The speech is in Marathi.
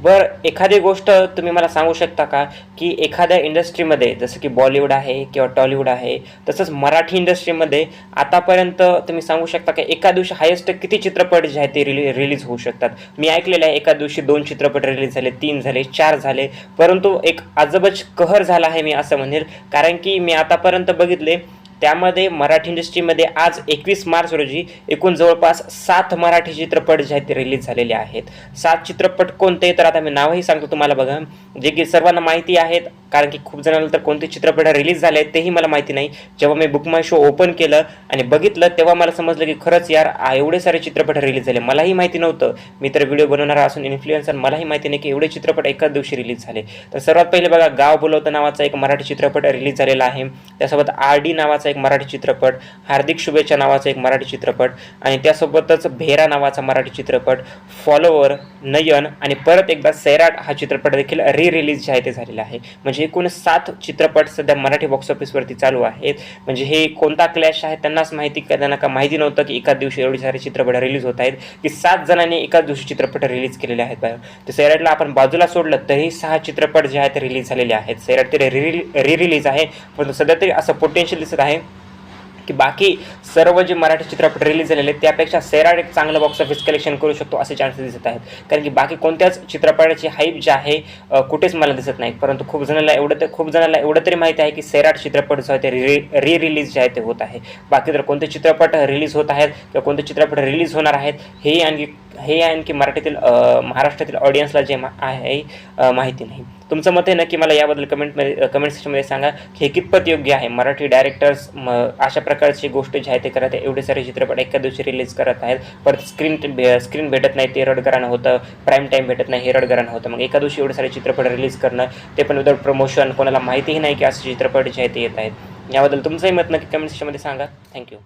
बरं एखादी गोष्ट तुम्ही मला सांगू शकता का? की एखाद्या इंडस्ट्रीमध्ये जसं की बॉलिवूड आहे किंवा टॉलिवूड आहे तसंच मराठी इंडस्ट्रीमध्ये आतापर्यंत तुम्ही सांगू शकता का एका दिवशी हायेस्ट किती चित्रपट जे आहेत ते रिली रिलीज होऊ शकतात? मी ऐकलेलं आहे एका दिवशी दोन चित्रपट रिलीज झाले तीन झाले चार झाले परंतु एक अजबच कहर झाला आहे मी असं म्हणेल. कारण की मी आतापर्यंत बघितले त्यामध्ये मराठी इंडस्ट्रीमध्ये आज एकवीस मार्च रोजी एकूण जवळपास सात मराठी चित्रपट जे आहेत ते रिलीज झालेले आहेत. सात चित्रपट कोणते तर आता मी नावही सांगतो तुम्हाला बघा. जे की सर्वांना माहिती आहेत कारण की खूप जणांना तर कोणते चित्रपट रिलीज झाले आहेत तेही मला माहिती नाही. जेव्हा मी बुक माय शो ओपन केलं आणि बघितलं तेव्हा मला समजलं की खरंच यार एवढे सारे चित्रपट रिलीज झाले. मलाही माहिती नव्हतं. मी तर व्हिडिओ बनवणारा असून इन्फ्लुएन्सर मलाही माहिती नाही की एवढे चित्रपट एकाच दिवशी रिलीज झाले. तर सर्वात पहिले बघा गाव बोलवतं नावाचा एक मराठी चित्रपट रिलीज झालेला आहे. त्यासोबत आर डी नावाचा एक मराठी चित्रपट हार्दिक शुभेच्छा नावाचा एक मराठी चित्रपट आणि त्यासोबतच भेरा नावाचा मराठी चित्रपट फॉलोवर नयन आणि परत एकदा सैराट हा चित्रपट देखील री रिलीज जे आहे ते झालेला आहे. म्हणजे एकूण सात चित्रपट सध्या मराठी बॉक्स ऑफिसवरती चालू आहेत. म्हणजे हे कोणता क्लॅश आहे त्यांनाच माहिती त्यांना का माहिती नव्हतं की एकाच दिवशी एवढे सारे चित्रपट रिलीज होत आहेत की सात जणांनी एकाच दिवशी चित्रपट रिलीज केलेले आहेत बाहेर. तर सैराटला आपण बाजूला सोडलं तरी सहा चित्रपट जे आहेत ते रिलीज झालेले आहेत. सैराट ते रि रि रिलीज आहे परंतु सध्या तरी असं पोटेन्शियल दिसत आहे की बाकी सर्व जे मराठी चित्रपट रिलीज झालेले आहेत त्यापेक्षा सैराट एक चांगलं बॉक्स ऑफिस कलेक्शन करू शकतो असे चान्सेस दिसत आहेत. कारण की बाकी कोणत्याच चित्रपटाची हाईप जी आहे कुठेच मला दिसत नाही. परंतु खूप जणांना एवढं तर खूप जणांना एवढं तरी माहिती आहे की सैराट चित्रपट जो आहे ते रि रि रिलीज जे आहे ते होत आहे. बाकी तर कोणते चित्रपट रिलीज होत आहेत किंवा कोणते चित्रपट रिलीज होणार आहेत हे आणखी हे आहे की मराठीतील महाराष्ट्रातील ऑडियन्सला जे मा- आहे माहिती नाही. तुमचं मत आहे ना की मला याबद्दल कमेंटमध्ये कमेंट सेक्शनमध्ये सांगा हे कितपत योग्य आहे? मराठी डायरेक्टर्स म अशा प्रकारची गोष्ट जी आहे ते करत आहे. एवढे सारे चित्रपट एका दिवशी रिलीज करत आहेत. परत स्क्रीन स्क्रीन भेटत नाही ते रडगरानं होतं. प्राईम टाईम भेटत नाही हे रडगरानं होतं. मग एका दिवशी एवढे सारे चित्रपट रिलीज करणं ते पण विदाउट प्रमोशन कोणाला माहितीही नाही की असे चित्रपट जे आहे ते येत आहेत. याबद्दल तुमचंही मत नक्की कमेंट सेक्शनमध्ये सांगा. थँक्यू